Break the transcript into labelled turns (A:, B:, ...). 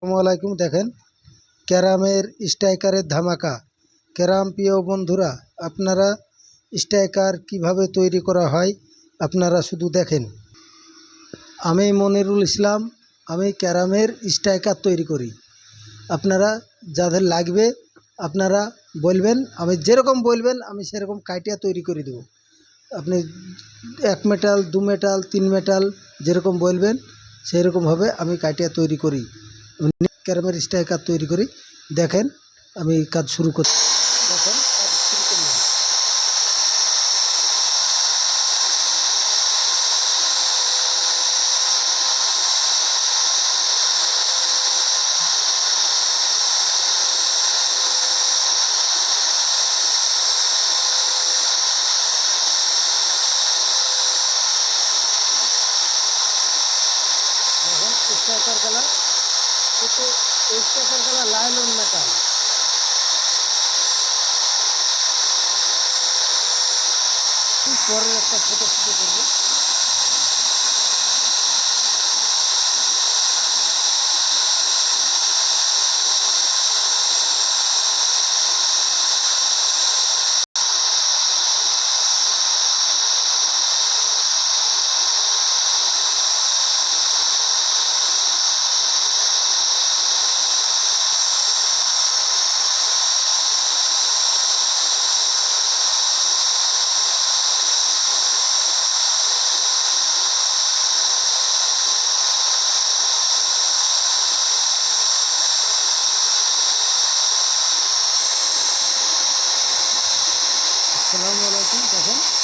A: আসসালামু আলাইকুম, দেখেন। ক্যারামের স্ট্রাইকারের ধামাকা। ক্যারাম প্রিয় বন্ধুরা, আপনারা স্ট্রাইকার কীভাবে তৈরি করা হয়, আপনারা শুধু দেখেন। আমি মনিরুল ইসলাম, আমি ক্যারামের স্ট্রাইকার তৈরি করি। আপনারা যাদের লাগবে, আপনারা বলবেন, আমি যেরকম বলবেন, আমি সেরকম কাইটিয়া তৈরি করে দেবো। আপনি এক মেটাল, দু মেটাল, তিন মেটাল, যেরকম বলবেন সেই রকমভাবে আমি কাইটিয়া তৈরি করি। ক্যারামের স্ট্রাইকার তৈরি করি। দেখেন, আমি কাজ শুরু করি দেখেন, কাজ শুরু করলাম। দেখেন স্ট্রাইকার গলা কিন্তু এই স্ট্রাইকার গলা লাইলন মেটাল পরের একটা ফটো ফুটো করব। আসসালামু আলাইকুম দেখেন